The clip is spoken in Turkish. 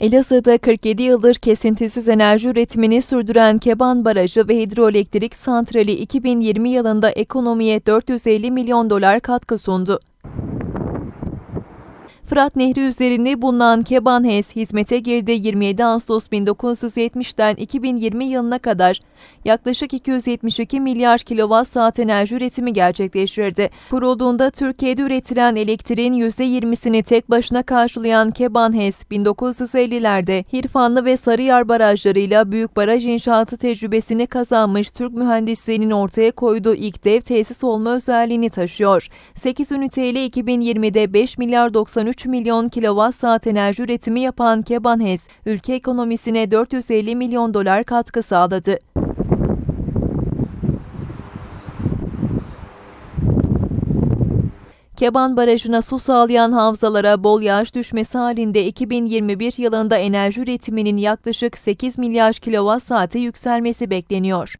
Elazığ'da 47 yıldır kesintisiz enerji üretimini sürdüren Keban Barajı ve Hidroelektrik Santrali 2020 yılında ekonomiye 450 milyon dolar katkı sundu. Fırat Nehri üzerinde bulunan Keban HES hizmete girdi 27 Ağustos 1970'ten 2020 yılına kadar yaklaşık 272 milyar kilowatt saat enerji üretimi gerçekleştirdi. Kurulduğunda Türkiye'de üretilen elektriğin %20'sini tek başına karşılayan Keban HES 1950'lerde Hirfanlı ve Sarıyer barajlarıyla büyük baraj inşaatı tecrübesini kazanmış Türk mühendisliğinin ortaya koyduğu ilk dev tesis olma özelliğini taşıyor. 8 üniteyle 2020'de 5 milyar 93 milyon kilowatt saat enerji üretimi yapan Keban HES, ülke ekonomisine 450 milyon dolar katkı sağladı. Keban Barajı'na su sağlayan havzalara bol yağış düşmesi halinde 2021 yılında enerji üretiminin yaklaşık 8 milyar kilowatt saate yükselmesi bekleniyor.